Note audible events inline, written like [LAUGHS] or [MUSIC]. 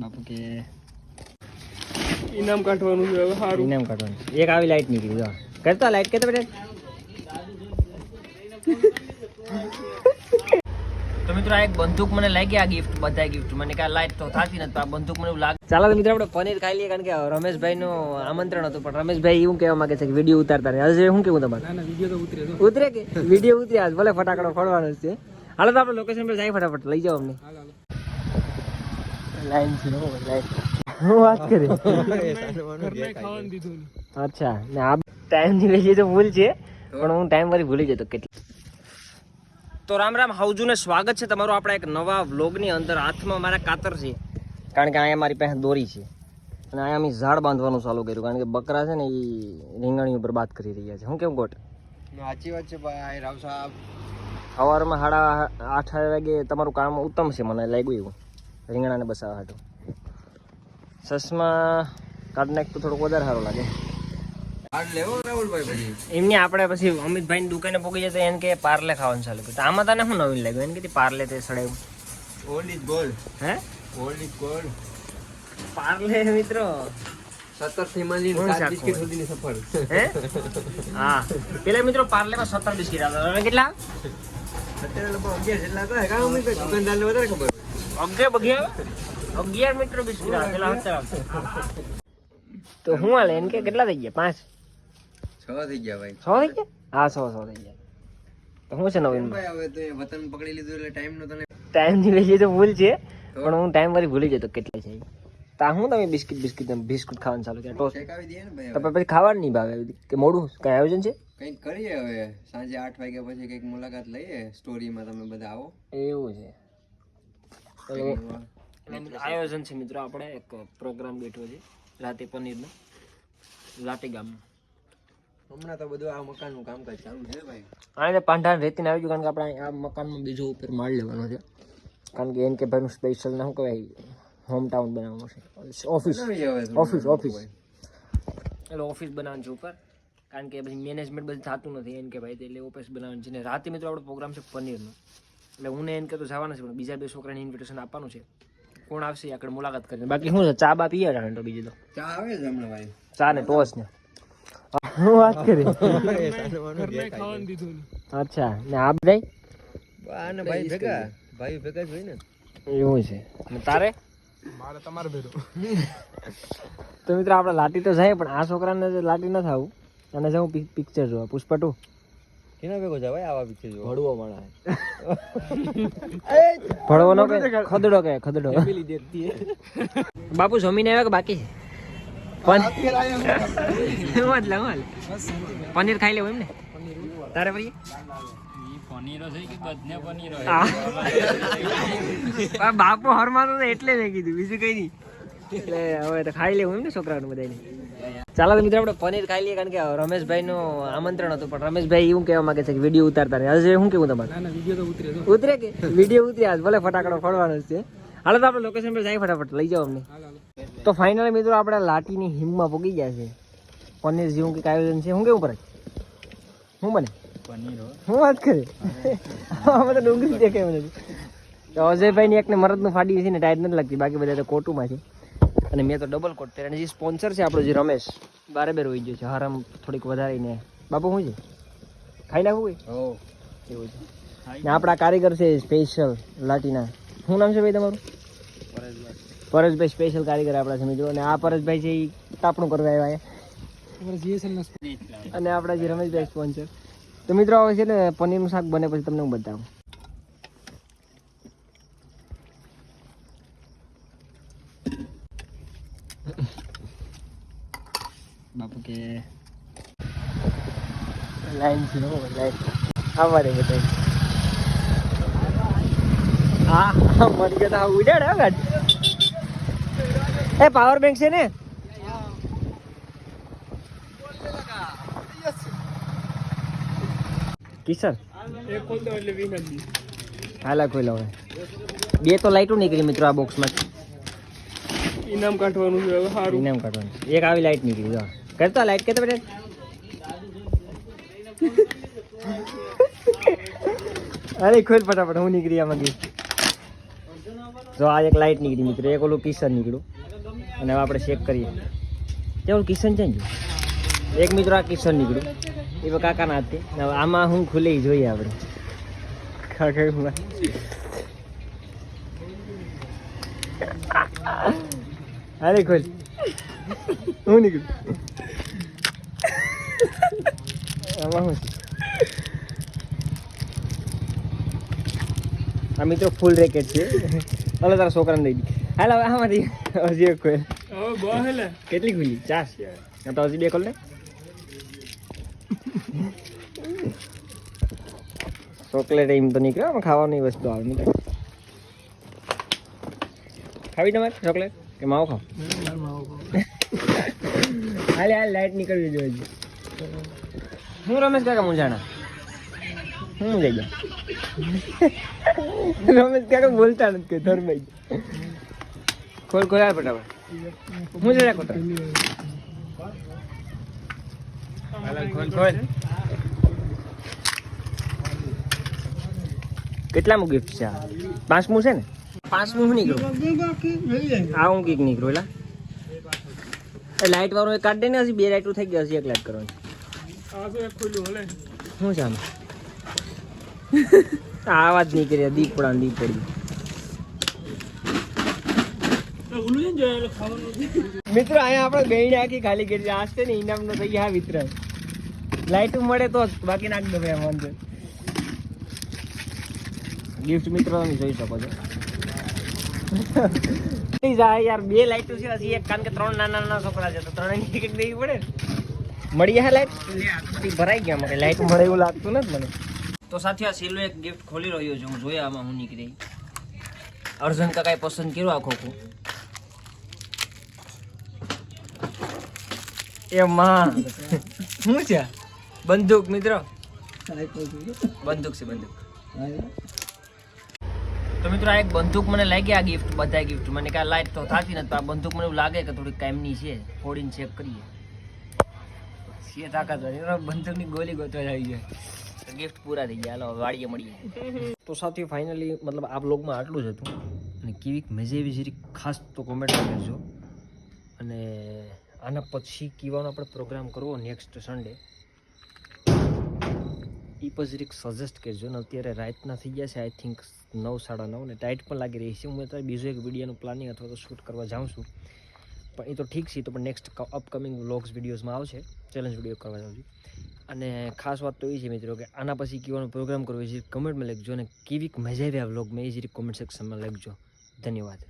બાપુ કે ઇનામ કાઢવાનું છે હવે સારું ઇનામ કાઢવાનું એક આવી લાઈટ નીકળી જો. કરતા લાઈટ કેતા બેટા. તો મિત્રો આ એક બંદૂક મને લાગી આ ગિફ્ટ બધા ગિફ્ટ મને કે લાઈટ તો થતી નથી આ બંદૂક મને લાગ ચાલો તો મિત્રો આપણે પનીર ખાઈ લઈએ કારણ કે રમેશભાઈ નું આમંત્રણ હતું પણ રમેશભાઈ એવું કહેવા માંગે છે કે વીડિયો ઉતારતા રહે. હજુ શું કેવું તમારે? ના ના વીડિયો તો ઉતરે ઉતરે કે? વીડિયો ઉતરે આજ ભલે ફટાકડો ફોડવાનો જ છે. હાલો તો આપણે લોકેશન પર જાય ફટાફટ. લઈ જાઓ અમને. લાઈન છે હો, લાઈન. હું વાત કરી. [LAUGHS] અચ્છા ને આ ટાઈમની લઈ તો ભૂલ છે પણ હું ટાઈમ વાળી ભૂલી જતો કેટલી. તો રામ રામ હાઉજુને સ્વાગત છે તમારું આપણા એક નવા વ્લોગની અંદર. હાથમાં મારા કાતર છે કારણ કે અહીંયા મારી પાસે દોરી છે. અને અહીંયા અમે ઝાડ બાંધવાનું ચાલુ કર્યું કારણ કે બકરા છે ને એ રીંગણી ઉપર બાત કરી રહ્યા છે. હું કેમ ગોટ સાચી વાત છે ભાઈ રાવ સાહેબ સવારમાં સાડા આઠ વાગે તમારું કામ ઉત્તમ છે મને લાગ્યું એવું. રીંગણાને બસાવવા હાટું. સસમાં કાઢ નાખ તો થોડુંક વધારે સારું લાગે. એમની આપણે પછી અમિતભાઈની દુકાને પોગી જતા એને કે પાર્લે ખાવાનું ચાલુ કર્યું. આમાં તને શું નવીન લાગ્યું? એને કે પાર્લે તે સડાયું. ઓલ્ડ ઇઝ ગોલ્ડ હે? ઓલ્ડ ઇઝ ગોલ્ડ પાર્લે મિત્રો. સત્તરથી કોણ સાત બિસ્કિટ સુધીની સફર. હે? હા. પેલા મિત્રો પાર્લેમાં સત્તર બિસ્કીટ આવતા કેટલા? તો હું હાલે? એમ કે કેટલા થઈ ગયા? પાંચ? છ થઈ ગયા ભાઈ. છ થઈ ગયા? હા છ સો થઈ ગયા. તો શું છે નવીન? ભાઈ હવે તો વતન પકડી લીધું એટલે ટાઈમ નો તને ટાઈમની વેચી તો ભૂલ છે. પણ હું ટાઈમ વાળી ભૂલી જતો કેટલા છે? તા હું તમે બિસ્કિટ બિસ્કિટ બિસ્કુટ ખાવાનું ચાલુ કર્યા? દઈએ તો પછી ખાવાનું નહીં ભાવે. કે મોડું કઈ આયોજન છે? કંઈક કરીએ હવે. સાંજે આઠ વાગ્યા પછી કંઈક મુલાકાત લઈએ. સ્ટોરીમાં તમે બધા આવો. એવું છે. આયોજન છે મિત્રો આપણે. એક પ્રોગ્રામ બેઠો છે. રાતે પનીરનો. લાટી ગામમાં હમણાં તો બધું આ મકાનનું કામકાજ ચાલુ છે ભાઈ. આને પાંઠાને રેતીને આવી ગયું કારણ કે આપણે આ મકાનમાં બીજો ઉપર માળ લેવાનો છે. કારણ કે એન કે ભાઈનું સ્પેશિયલ ના શું કહેવાય? હોમ ટાઉન બનાવવાનું છે. ઓફિસ ઓફિસ ઓફિસ એટલે ઓફિસ બનાવવાનું છે ઉપર. કારણ કે પછી મેનેજમેન્ટ બધું થતું નથી એમ કે ભાઈ એટલે ઓફિસ બનાવવાનું છે. ને રાતે મિત્રો આપણો પ્રોગ્રામ છે પનીરનો. એટલે હું ને એમ કે તો જવાના છે પણ બીજા બે છોકરાને ઇન્વિટેશન આપવાનું છે. કોણ આવશે આગળ મુલાકાત કરીને. બાકી શું છે ચા બા પીએ જાણે તો બીજી તો? ચા આવે છે હમણાં ભાઈ. ચા ને ટોસ ને. હું વાત કરી. [LAUGHS] અચ્છા ને આ આને ભાઈ ભેગા. ભાઈ ભેગા જ હોય ને. એવું છે. તારે? મારે તમારે ભેડો. તો મિત્રો આપણે લાટી તો જાય પણ આ છોકરાને જે લાટી ન થાવું અને જાઉં પિક્ચર જોવા. પુષ્પા ટુ. કેના ભેગો છે ભાઈ આવા પિક્ચર જોવા? ભડવો મળે [LAUGHS] ભડવો નો કે ખદડો કે ખદડો. ફેમિલી દેખતી હે. બાપુ જમીને આવ્યા કે બાકી? હું. [LAUGHS] જ. પનીર ખાઈ લેવું એમ ને તારે બાપુ હરમાતો એટલે મેં કીધું બીજું કઈ નહીં. એટલે હવે તો ખાઈ લેવું એમ ને છોકરાને બધાને ચાલો તો મિત્રો આપણે પનીર ખાઈ લઈએ કારણ કે રમેશભાઈ નું આમંત્રણ હતું પણ રમેશભાઈ એવું કહેવા માંગે છે કે વીડિયો ઉતારતા રહે. હજુ શું કેવું તમારે? ના ના વીડિયો તો ઉતરે કે? વીડિયો ઉતરે આજ ભલે ફટાકડો ફોડવાનો જ છે. હાલો તો આપણે લોકેશન પર જાય ફટાફટ. લઈ જાઓ અમને. તો ફાઇનલ મિત્રો આપણે લાટીની હિમમાં પોગી ગયા છે. પનીર જેવું કંઈક આયોજન છે. હું કેવું કરે શું બને? હું વાત કરી? આમાં તો ડુંગળી દેખાય મને. તો અજયભાઈની એકને મરદનું ફાડી છે ને ટાઈટ નથી લાગતી. બાકી બધા તો કોટુમાં છે. અને મેં તો ડબલ કોટ પહેર્યા. જે સ્પોન્સર છે આપણો જે રમેશ બારે બેર હોઈ ગયો છે. હરામ થોડીક વધારીને. બાપુ શું છે? ખાઈ નાખવું કોઈ? હો. એવું છે. ને આપણા કારીગર છે સ્પેશિયલ લાટીના. શું નામ છે ભાઈ તમારું? પરેશભાઈ. સ્પેશિયલ કારીગર આપણા છે મિત્રો. અને આ પરેશભાઈ છે એ તાપણું કરવા આવ્યા ના અને આપણા જે રમેશભાઈ સ્પોન્સર તો મિત્રો, હવે છે ને પનીરનું શાક બને પછી તમને હું બતાવું. બાપુ કે લાઈન છે લાઈન. અમારે બધા. હા મરી ગયા ઉડાડ હા એ પાવર બેંક છે ને? કિશન. હાલા ખોઈ લો બે તો લાઈટો નીકળી મિત્રો આ બોક્સમાં ઇનામ કાઢવાનું છે સારું ઇનામ કાઢવાનું. એક આવી લાઈટ નીકળી જો. કરતા લાઈટ કે બેટા? [LAUGHS] અરે ખોલ ફટાફટ હું નીકળી આ ગઈ જો આ એક લાઇટ નીકળી મિત્રો. એક ઓલું કિશન નીકળ્યું. અને હવે આપણે ચેક કરીએ. તે ઓલું કિશન છે ને એક મિત્રો આ કિશન નીકળ્યું. એ તો કાકાના હાથે આમાં હું ખુલે જોઈએ આપણે. કાકામાં. અરે ખોલ. હું નીકળું? આમાં છે? આ મિત્રો ફૂલ રેકેટ છે. હાલો તારા છોકરાને દઈ દી. હાલ હવે આમાંથી. હજી એક ખોલ. કેટલી ખુલી? ચાર. હા તો હજી બે ખોલ ને. ચોકલેટ એમ તો નીકળે આમાં ખાવાની વસ્તુ આવે ખાવી તમારે ચોકલેટ? કે માવો ખાવ? હાલે, હાલ લાઈટ નીકળવી જોઈએ હું રમેશ કાકા મુંજાણા હું જઈ ગયા રમેશ કાકા બોલતા નથી કે ધર્માઈ ખોલ ખોલ ફટાફટ. હું જરા ખોટા. કેટલામું ગિફ્ટ છે આ? પાંચમું છે ને? પાંચમું હું નીકળું આ હું કીક નીકળ્યું એલા. એ લાઇટ વાળો કાઢ દે ને હજી બે લાઇટો થઈ ગયા હજી એક લાઇટ કરવાની. શું છે આમાં આ આવાજ નીકળી દીપડા ને દીપડી મિત્રો અહીંયા આપણે ગઈ આખી ખાલી કરી આજ છે. ને ઇનામ નો થઈ ગયા વિતરણ. લાઇટ મળે તો બાકી નાખ દો ભાઈ, વાંધો ગિફ્ટ મિત્રો તમે જોઈ શકો છો. યાર, બે લાઈટો છે, હજી એક. કારણ કે ત્રણ નાના નાના છોકરા છે, તો ત્રણે ટિકિટ દેવી પડે. મળી હા લાઈટ? ભરાઈ ગયા મને. લાઈટ મળે એવું લાગતું નથી મને. તો સાથે આ સિલ્લો એક ગિફ્ટ ખોલી રહ્યો છું. હું જોયા આમાં હું નીકળી. અર્જુન કાકાએ પસંદ કર્યું આ ખોખું. એ માં શું છે? બંદૂક મિત્રો? બંદૂક છે બંદૂક. તો મિત્રો આ એક બંદૂક મને લાગી આ ગિફ્ટ બધા ગિફ્ટ મને કાંઈ લાઈટ તો થતી નથી આ બંદૂક મને એવું લાગે કે થોડીક કાયમની છે. ફોડીને ચેક કરીએ. છે તાકાત બંદૂકની ગોલી ગોતવા આવી જાય ગિફ્ટ પૂરા થઈ ગયા. હાલો વાડીએ મળીએ. તો સાથે ફાઇનલી મતલબ આ બ્લોગમાં આટલું જ હતું. અને કેવીક મજા એવી જરી ખાસ તો કોમેન્ટ કરજો. અને આના પછી કીવાનો આપણે પ્રોગ્રામ કરવો નેક્સ્ટ સન્ડે એ પણ જરીક સજેસ્ટ કરજો ને અત્યારે રાતના થઈ ગયા છે આઈ થિંક નવ, સાડા નવ ને ટાઈટ પણ લાગી રહી છે. હું અત્યારે બીજો એક વિડીયોનું પ્લાનિંગ અથવા તો શૂટ કરવા જાઉં છું. પણ એ તો ઠીક છે તો પણ નેક્સ્ટ અપકમિંગ વ્લોગ્સ વિડીયોઝમાં આવશે. ચેલેન્જ વીડિયો કરવા જાઉં છું. અને ખાસ વાત તો એ છે મિત્રો કે આના પછી કેવાનો પ્રોગ્રામ કરવો એ કમેન્ટમાં લખજો અને કેવી મજા આવી આ વ્લોગમાં એ જે કોમેન્ટ સેક્શનમાં લખજો. ધન્યવાદ.